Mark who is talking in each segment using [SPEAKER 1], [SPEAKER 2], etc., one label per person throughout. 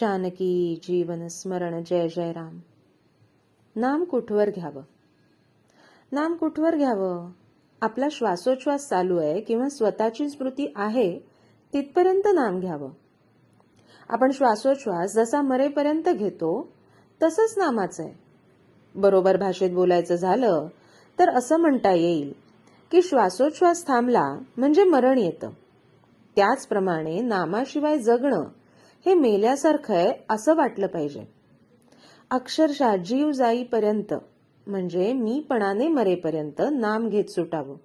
[SPEAKER 1] जानकी जीवन स्मरण जय जय राम नाम कुठवर घ्यावं? नाम कुठवर घ्यावं? आपला श्वासोच्छ्वास चालू आहे किंवा स्वतःची स्मृती आहे तिथपर्यंत नाम घ्यावं. आपण श्वासोच्छ्वास जसा मरेपर्यंत घेतो तसंच नामाचं आहे. बरोबर भाषेत बोलायचं झालं तर असं म्हणता येईल की श्वासोच्छ्वास थांबला म्हणजे मरण येतं. त्याचप्रमाणे नामाशिवाय जगणं हे मेल्यासारखं आहे असं वाटलं पाहिजे. अक्षरशः जीव जाईपर्यंत म्हणजे मीपणाने मरेपर्यंत नाम घेत सुटावं.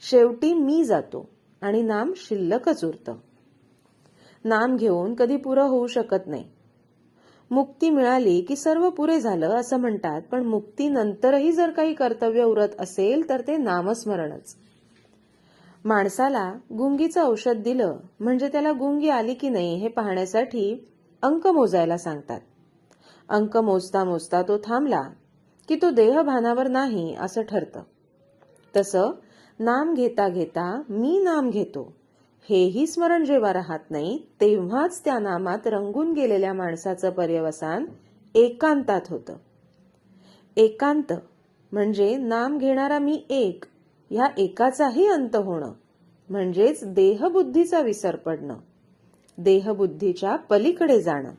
[SPEAKER 1] शेवटी मी जातो आणि नाम शिल्लकच उरतं. नाम घेऊन कधी पुरं होऊ शकत नाही. मुक्ती मिळाली की सर्व पुरे झालं असं म्हणतात पण मुक्तीनंतरही जर काही कर्तव्य उरत असेल तर ते नामस्मरणच. माणसाला गुंगीचं औषध दिलं म्हणजे त्याला गुंगी आली की नाही हे पाहण्यासाठी अंक मोजायला सांगतात. अंक मोजता मोजता तो थांबला की तो देहभानावर नाही असं ठरतं. तसं नाम घेता घेता मी नाम घेतो. हेही स्मरण जेव्हा राहत नाही तेव्हाच त्या नामात रंगून गेलेल्या माणसाचं पर्यवसान एकांतात होतं. एकांत म्हणजे नाम घेणारा मी एक ह्या एकाचाही अंत होणं म्हणजेच देहबुद्धीचा विसर पडणं देहबुद्धीच्या पलीकडे जाणं.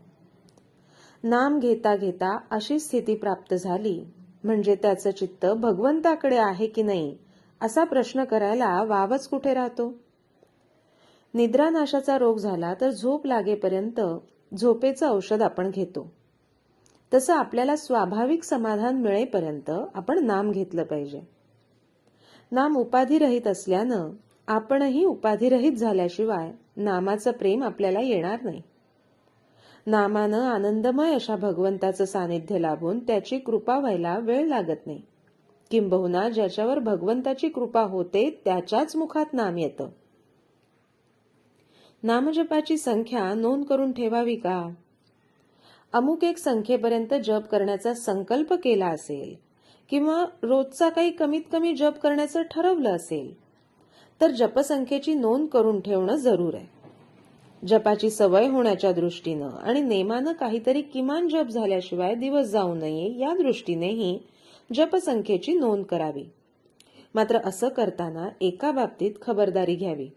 [SPEAKER 1] नाम घेता घेता अशी स्थिती प्राप्त झाली म्हणजे त्याचं चित्त भगवंताकडे आहे की नाही असा प्रश्न करायला वावच कुठे राहतो? निद्रानाशाचा रोग झाला तर झोप लागेपर्यंत झोपेचं औषध आपण घेतो. तसं आपल्याला स्वाभाविक समाधान मिळेपर्यंत आपण नाम घेतलं पाहिजे. नाम उपाधिरहित असल्यानं आपणही उपाधिरहित झाल्याशिवाय नामाचं प्रेम आपल्याला येणार नाही. नामानं आनंदमय अशा भगवंताचं सानिध्य लाभून त्याची कृपा व्हायला वेळ लागत नाही. किंबहुना ज्याच्यावर भगवंताची कृपा होते त्याच्याच मुखात नाम येतं. नामजपाची संख्या नोंद करून ठेवावी का? अमुक एक संख्येपर्यंत जप करण्याचा संकल्प केला असेल किंवा रोजचा काही कमीत कमी जप करण्याचं ठरवलं असेल तर जपसंख्येची नोंद करून ठेवणं जरूर आहे. जपाची सवय होण्याच्या दृष्टीनं आणि नेमानं काहीतरी किमान जप झाल्याशिवाय दिवस जाऊ नये या दृष्टीनेही जपसंख्येची नोंद करावी. मात्र असं करताना एका बाबतीत खबरदारी घ्यावी.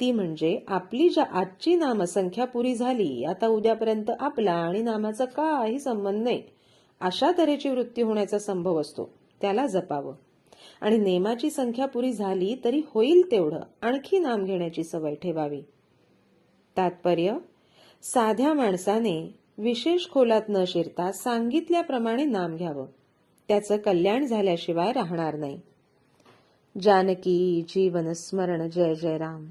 [SPEAKER 1] ती म्हणजे आपली ज्या आजची नामसंख्या पुरी झाली आता उद्यापर्यंत आपला आणि नामाचा काही संबंध नाही. अशा तऱ्हेची वृत्ती होण्याचा संभव असतो. त्याला जपावं. आणि नेमाची संख्या पुरी झाली तरी होईल तेवढं आणखी नाम घेण्याची सवय ठेवावी. तात्पर्य साध्या माणसाने विशेष खोलात न शिरता सांगितल्याप्रमाणे नाम घ्यावं. त्याचं कल्याण झाल्याशिवाय राहणार नाही. जानकी जीवन स्मरण जय जय राम.